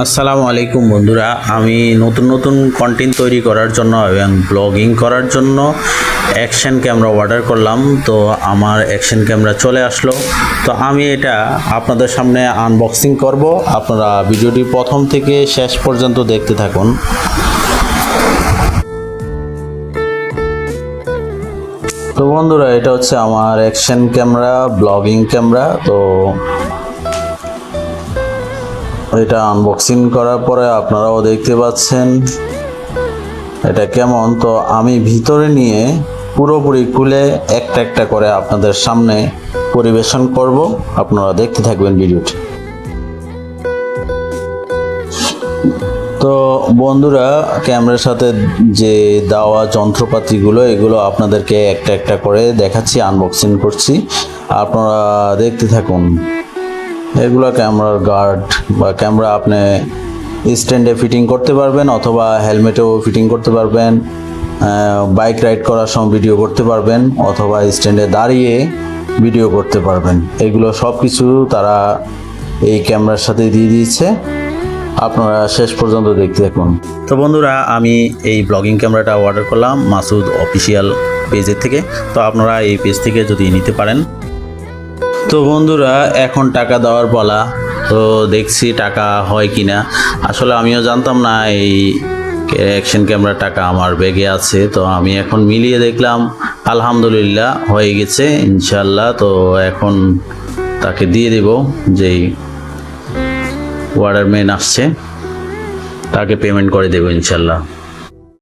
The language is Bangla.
আসসালামু আলাইকুম বন্ধুরা। আমি নতুন নতুন কন্টেন্ট তৈরি করার জন্য এবং ব্লগিং করার জন্য অ্যাকশন ক্যামেরা অর্ডার করলাম। তো আমার অ্যাকশন ক্যামেরা চলে আসলো। তো আমি এটা আপনাদের সামনে আনবক্সিং করব। আপনারা ভিডিওটি প্রথম থেকে শেষ পর্যন্ত দেখতে থাকুন। তো বন্ধুরা, এটা হচ্ছে আমার অ্যাকশন ক্যামেরা ব্লগিং ক্যামেরা তো এটা আনবক্সিং করার পরে আপনারাও দেখতে পাচ্ছেন। এটা কেমন? তো আমি ভিতরে নিয়ে পুরোপুরি খুলে একটা একটা করে আপনাদের সামনে পরিবেশন করব। আপনারা দেখতে থাকবেন ভিডিওটি। তো বন্ধুরা, ক্যামেরার সাথে যে দেওয়া যন্ত্রপাতিগুলো, এগুলো আপনাদেরকে একটা একটা করে দেখাচ্ছি আনবক্সিং করছি। আপনারা দেখতে থাকুন। এগুলো ক্যামেরার গার্ড বা ক্যামেরা আপনি স্ট্যান্ডে ফিটিং করতে পারবেন অথবা হেলমেটেও ফিটিং করতে পারবেন বাইক রাইড করার সময় ভিডিও করতে পারবেন অথবা স্ট্যান্ডে দাঁড়িয়ে ভিডিও করতে পারবেন। এগুলো সব কিছু তারা এই ক্যামেরার সাথে দিয়ে দিয়েছে। আপনারা শেষ পর্যন্ত দেখতে থাকুন। তো বন্ধুরা, আমি এই ব্লগিং ক্যামেরাটা অর্ডার করলাম মাসুদ অফিসিয়াল পেজের থেকে। তো আপনারা এই পেজ থেকে যদি নিতে পারেন তো বন্ধুরা, এখন টাকা দেওয়ার পালা। তো দেখছি টাকা হয় কি না আসলে আমিও জানতাম না এই অ্যাকশন ক্যামেরার টাকা আমার ব্যাগে আছে। তো আমি এখন মিলিয়ে দেখলাম, আলহামদুলিল্লাহ, হয়ে গেছে ইনশাল্লাহ তো এখন তাকে দিয়ে দেব যেই ম্যান আসছে। তাকে পেমেন্ট করে দেবো ইনশাল্লাহ